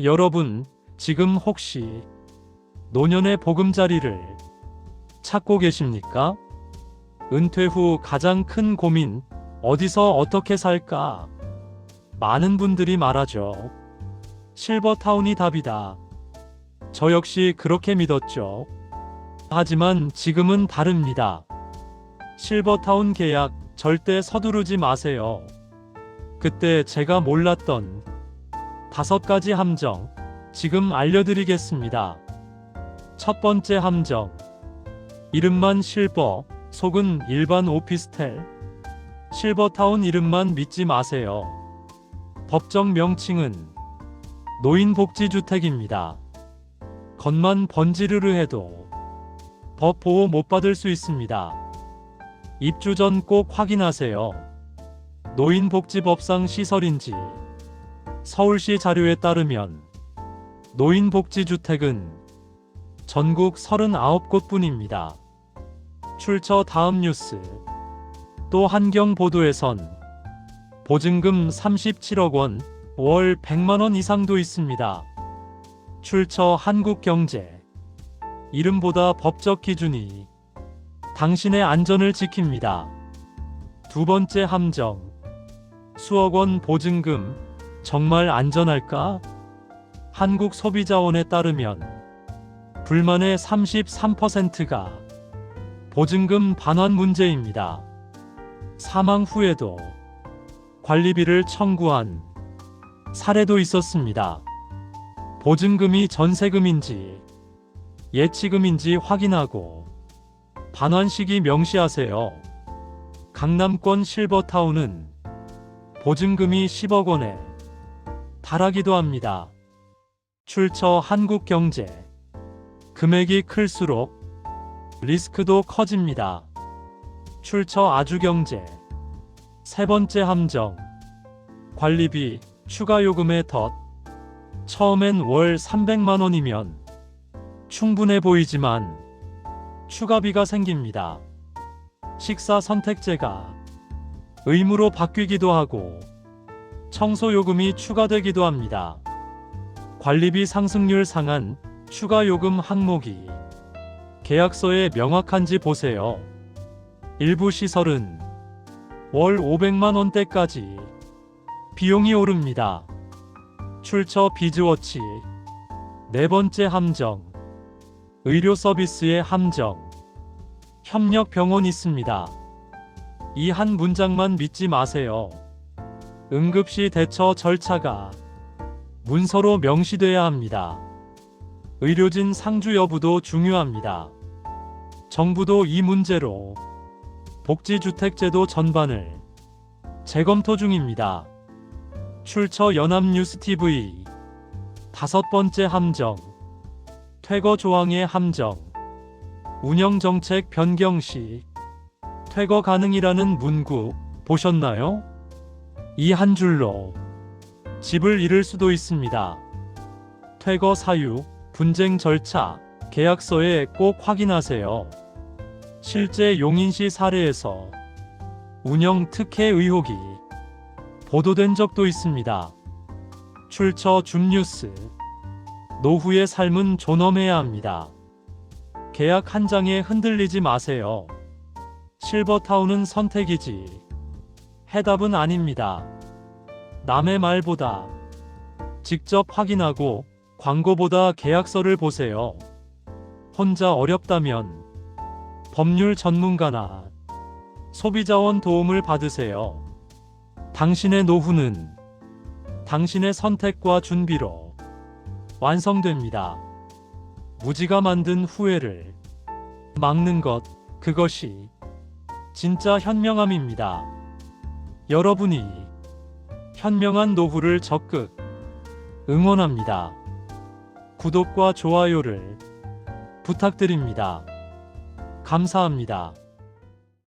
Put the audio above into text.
여러분, 지금 혹시 노년의 보금자리를 찾고 계십니까? 은퇴 후 가장 큰 고민, 어디서 어떻게 살까? 많은 분들이 말하죠. 실버타운이 답이다. 저 역시 그렇게 믿었죠. 하지만 지금은 다릅니다. 실버타운 계약 절대 서두르지 마세요. 그때 제가 몰랐던 다섯 가지 함정 지금 알려드리겠습니다. 첫 번째 함정. 이름만 실버, 속은 일반 오피스텔. 실버타운 이름만 믿지 마세요. 법정 명칭은 노인복지주택입니다. 겉만 번지르르 해도 법 보호 못 받을 수 있습니다. 입주 전 꼭 확인하세요. 노인복지법상 시설인지 서울시 자료에 따르면 노인복지주택은 전국 39곳 뿐입니다. 출처 다음 뉴스 또 한경 보도에선 보증금 37억 원, 월 100만 원 이상도 있습니다. 출처 한국경제 이름보다 법적 기준이 당신의 안전을 지킵니다. 두 번째 함정 수억 원 보증금 정말 안전할까? 한국 소비자원에 따르면 불만의 33%가 보증금 반환 문제입니다. 사망 후에도 관리비를 청구한 사례도 있었습니다. 보증금이 전세금인지 예치금인지 확인하고 반환 시기 명시하세요. 강남권 실버타운은 보증금이 10억 원에 달하기도 합니다. 출처 한국 경제 금액이 클수록 리스크도 커집니다. 출처 아주경제 세 번째 함정 관리비 추가 요금의 덫 처음엔 월 300만 원이면 충분해 보이지만 추가비가 생깁니다. 식사 선택제가 의무로 바뀌기도 하고 청소 요금이 추가되기도 합니다. 관리비 상승률 상한 추가 요금 항목이 계약서에 명확한지 보세요. 일부 시설은 월 500만 원대까지 비용이 오릅니다. 출처 비즈워치 네 번째 함정 의료 서비스의 함정 협력 병원 있습니다. 이 한 문장만 믿지 마세요. 응급시 대처 절차가 문서로 명시돼야 합니다. 의료진 상주 여부도 중요합니다. 정부도 이 문제로 복지주택제도 전반을 재검토 중입니다. 출처 연합뉴스TV 다섯 번째 함정 퇴거 조항의 함정 운영 정책 변경 시 퇴거 가능이라는 문구 보셨나요? 이 한 줄로 집을 잃을 수도 있습니다. 퇴거 사유, 분쟁 절차, 계약서에 꼭 확인하세요. 실제 용인시 사례에서 운영 특혜 의혹이 보도된 적도 있습니다. 출처 줌뉴스 노후의 삶은 존엄해야 합니다. 계약 한 장에 흔들리지 마세요. 실버타운은 선택이지 해답은 아닙니다. 남의 말보다 직접 확인하고 광고보다 계약서를 보세요. 혼자 어렵다면 법률 전문가나 소비자원 도움을 받으세요. 당신의 노후는 당신의 선택과 준비로 완성됩니다. 무지가 만든 후회를 막는 것, 그것이 진짜 현명함입니다. 여러분이 현명한 노후를 적극 응원합니다. 구독과 좋아요를 부탁드립니다. 감사합니다.